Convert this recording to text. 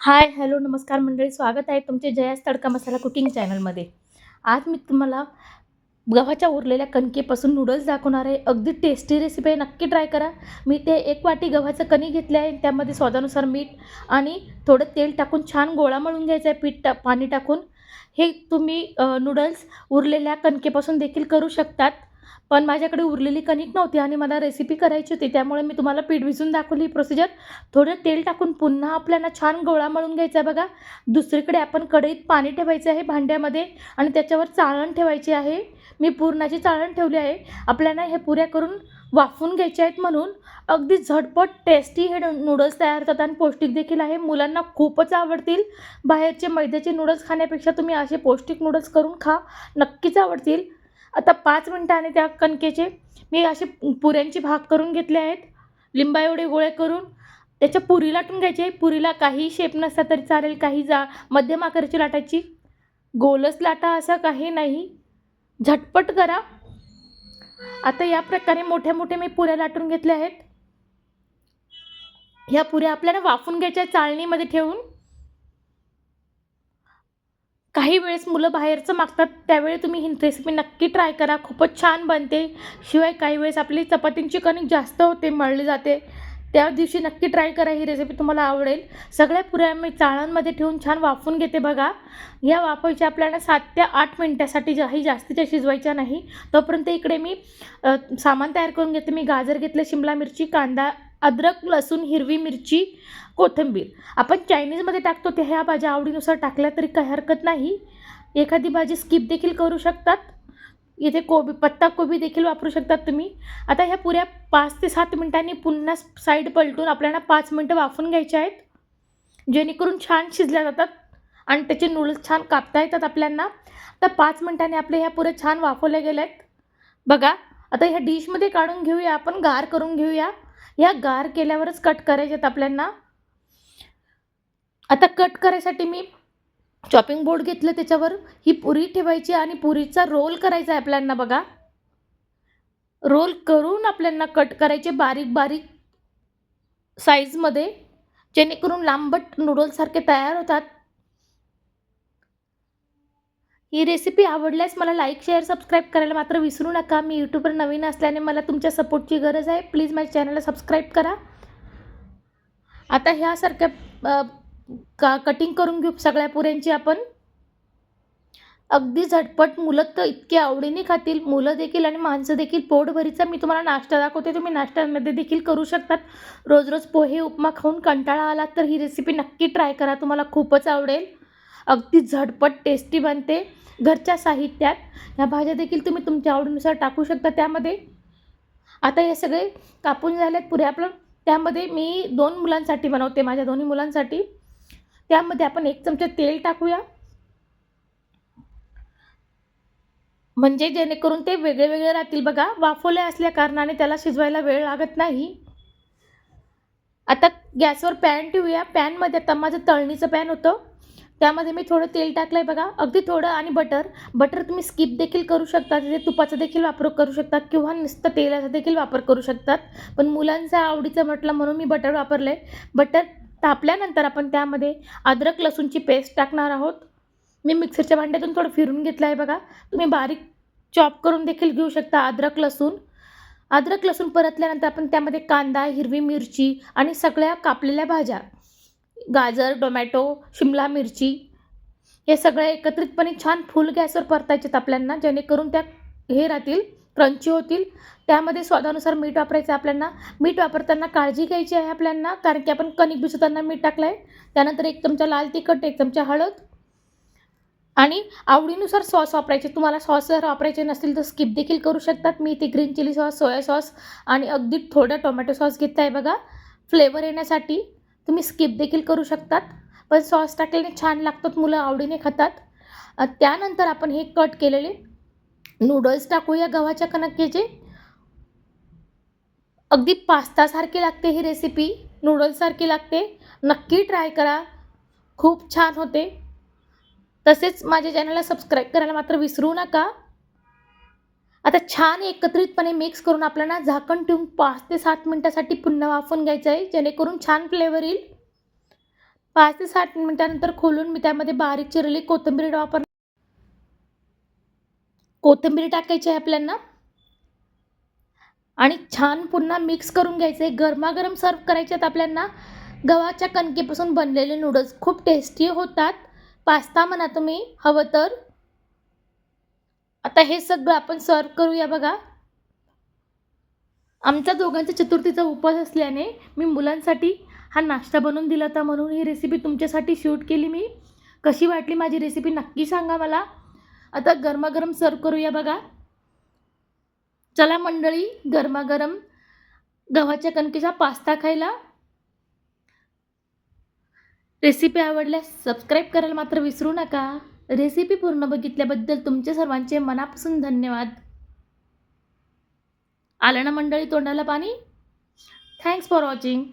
Hi hello नमस्कार मंडळी. स्वागत आहे तुमचे जयास तडका मसाला कुकिंग चॅनलमध्ये. आज मी तुम्हाला गव्हाच्या उरलेल्या कणकेपासून नूडल्स दाखवणार आहे. अगदी टेस्टी रेसिपी आहे. नक्की ट्राय करा. मी ते एक वाटी गव्हाचं कणी घेतले आहे. त्यामध्ये स्वादानुसार मीठ आणि थोडं तेल टाकून छान गोळा मळून घ्यायचा आहे. पीठ टा पाणी टाकून. हे तुम्ही नूडल्स उरलेल्या कणकेपासून देखील करू शकतात. पण माझ्याकडे उरलेली कणिक नव्हती आणि मला रेसिपी करायची होती त्यामुळे मी तुम्हाला पीठ भिजून दाखवली प्रोसिजर थोडं तेल टाकून पुन्हा आपल्याला छान गोळा मळून घ्यायचा आहे बघा. दुसरीकडे आपण कढईत पाणी ठेवायचं आहे भांड्यामध्ये आणि त्याच्यावर चाळण ठेवायची आहे. मी पुरणाची चाळण ठेवली आहे. आपल्याला हे पुऱ्या करून वाफवून घ्यायच्या आहेत म्हणून. अगदी झटपट टेस्टी हे नूडल्स तयार होतात आणि पौष्टिक देखील आहे. मुलांना खूपच आवडतील. बाहेरचे मैद्याचे नूडल्स खाण्यापेक्षा तुम्ही असे पौष्टिक नूडल्स करून खा. नक्कीच आवडतील. आता पाच मिनटाने त्या कणकेचे मी असे पुऱ्यांची भाग करून घेतले आहेत. लिंबा एवढे गोळे करून त्याच्या पुरी लाटून घ्यायचे. पुरीला काही शेप नसता तरी चालेल काही जा मध्यम आकाराची लाटायची. गोलच लाटा असं काही नाही. झटपट करा. आता या प्रकारे मोठ्या मोठ्या मी पुऱ्या लाटून घेतल्या आहेत. ह्या पुऱ्या आपल्याला वाफून घ्यायच्या चाळणीमध्ये ठेवून काही वेळेस मुलं बाहेरचं मागतात त्यावेळी तुम्ही ही रेसिपी नक्की ट्राय करा. खूपच छान बनते. शिवाय काही वेळेस आपली चपातींची कणिक जास्त होते मळली जाते. त्या दिवशी नक्की ट्राय करा. ही रेसिपी तुम्हाला आवडेल. सगळ्या पुऱ्या मी चाळांमध्ये ठेवून छान वाफून घेते बघा. या वाफायच्या आपल्याला सात ते आठ मिनटासाठी जाही जास्तीच्या शिजवायच्या नाही. तोपर्यंत इकडे मी सामान तयार करून घेते. मी गाजर घेतलं शिमला मिरची कांदा अद्रक लसूण हिरवी मिरची कोथिंबीर. आपण चायनीजमध्ये टाकतो ते ह्या भाज्या आवडीनुसार टाकल्या तरी काही हरकत नाही. एखादी भाजी स्किप देखील करू शकतात. इथे कोबी पत्ता कोबी देखील वापरू शकतात तुम्ही. आता ह्या पुऱ्या पाच ते सात मिनटांनी पुन्हा साईड पलटून आपल्याला पाच मिनटं वाफून घ्यायच्या आहेत. जेणेकरून छान शिजल्या जातात आणि त्याचे नूडल्स छान कापता येतात आपल्यांना. तर पाच मिनटांनी आपले ह्या पुऱ्या छान वाफवल्या गेल्या आहेत. बघा आता ह्या डिशमध्ये काढून घेऊया आपण गार करून घेऊया. ह्या गार केल्यावरच कट करायचे आहेत आपल्यांना. आता कट करायसाठी मी चॉपिंग बोर्ड घेतलं त्याच्यावर. ही पुरी ठेवायची आणि पुरीचा रोल करायचा आहे आपल्यांना बघा. रोल करून आपल्यांना कट करायचे बारीक बारीक साईजमध्ये जेणेकरून लांबट नूडल्ससारखे तयार होतात. ही रेसिपी आवडल्यास मला लाईक शेअर सबस्क्राईब करायला मात्र विसरू नका. मी यूट्यूबवर नवीन असल्याने मला तुमच्या सपोर्टची गरज आहे. प्लीज माझ्या चॅनलला सबस्क्राईब करा. आता ह्यासारख्या का कटिंग करून घेऊ सगळ्या पुऱ्यांची आपण. अगदी झटपट मुलं तर इतके आवडीने खातील. मुलं देखील आणि माणसं देखील. पोटभरीचा मी तुम्हाला नाश्ता दाखवते. तुम्ही नाश्त्यामध्ये देखील करू शकतात. रोज रोज पोहे उपमा खाऊन कंटाळा आला तर ही रेसिपी नक्की ट्राय करा. तुम्हाला खूपच आवडेल. अगदी झटपट टेस्टी बनते घरच्या साहित्यात. ह्या भाज्या देखील तुम्ही तुमच्या आवडीनुसार टाकू शकता त्यामध्ये. आता हे सगळे कापून झालेत पुरे. आपलं त्यामध्ये मी दोन मुलांसाठी बनवते माझ्या दोन्ही मुलांसाठी. त्यामध्ये आपण एक चमचा तेल टाकूया. म्हणजे जेणेकरून ते वेगळे वेगळे राहतील. बघा वाफवले असल्या कारणाने त्याला शिजवायला वेळ लागत नाही. आता गॅसवर पॅन ठेवूया. पॅनमध्ये आता माझं तळणीचं पॅन होतं. त्यामध्ये मी थोडं तेल टाकलं आहे बघा. अगदी थोडं आणि बटर बटर तुम्ही स्किप देखील करू शकता. तिथे तुपाचा देखील वापर करू शकतात किंवा नुसतं तेलाचा देखील वापर करू शकतात. पण मुलांचा आवडीचं म्हटलं म्हणून मी बटर वापरलं आहे बटर तापल्यानंतर आपण त्यामध्ये अद्रक लसूणची पेस्ट टाकणार आहोत. मी मिक्सरच्या भांड्यातून थोडं फिरून घेतलं आहे बघा. तुम्ही बारीक चॉप करून देखील घेऊ शकता अद्रक लसूण. अद्रक लसूण परतल्यानंतर आपण त्यामध्ये कांदा हिरवी मिरची आणि सगळ्या कापलेल्या भाज्या गाजर टोमॅटो शिमला मिरची हे सगळं एकत्रितपणे छान फुल गॅसवर परतायचे आपल्यांना जेणेकरून त्या हे राहतील क्रंची होतील. त्यामध्ये स्वादानुसार मीठ वापरायचं आहे मीठ वापरताना काळजी घ्यायची आहे आपल्यांना कारण की आपण कणिक भिजवताना मीठ टाकलं आहे त्यानंतर एक चमचा लाल तिखट एक चमचा हळद. आणि आवडीनुसार सॉस वापरायचे. तुम्हाला सॉस जर वापरायचे नसतील तर स्किप देखील करू शकतात. मी इथे green chilli sauce soya sauce आणि अगदी थोडा टोमॅटो सॉस घेत आहे बघा. फ्लेवर येण्यासाठी तुम्ही स्किप देखील करू शकतात पण सॉस टाकल्याने छान लागतात मुलं आवडीने खातात. त्यानंतर आपण हे कट केलेले नूडल्स टाकूया गव्हाच्या कणकेचे. अगदी पास्तासारखी लागते ही रेसिपी नूडल्ससारखी लागते. नक्की ट्राय करा. खूप छान होते. तसेच माझ्या चॅनलला सबस्क्राईब करायला मात्र विसरू नका. आता छान एकत्रितपणे मिक्स करून आपल्याला झाकण ठेवून पाच ते सात मिनटासाठी पुन्हा वाफून घ्यायचं आहे. जेणेकरून छान फ्लेवर येईल. पाच ते सात मिनटानंतर खोलून मी त्यामध्ये बारीक चिरलेली कोथिंबीर वापर कोथिंबीर टाकायची आहे आपल्याला. आणि छान पुन्हा मिक्स करून घ्यायचं आहे. गरमागरम सर्व करायचे आहेत आपल्याला. गव्हाच्या कणकेपासून बनलेले नूडल्स खूप टेस्टी होतात. पास्ता म्हणा तुम्ही हवं तर. आता हे सगळं आपण सर्व करूया बघा. आमच्या दोघांचा चतुर्थीचा उपवास असल्याने मी मुलांसाठी हा नाश्ता बनवून दिला होता म्हणून ही रेसिपी तुमच्यासाठी शूट केली मी. कशी वाटली माझी रेसिपी नक्की सांगा मला. आता गरमागरम सर्व करूया बघा. चला मंडळी गरमागरम गव्हाच्या कणकेचा पास्ता खायला. रेसिपी आवडल्यास सबस्क्राईब करायला मात्र विसरू नका. रेसिपी पूर्ण बघितल्याबद्दल तुमचे सर्वांचे मनापासून धन्यवाद. आलं ना मंडळी तोंडाला पाणी? Thanks for watching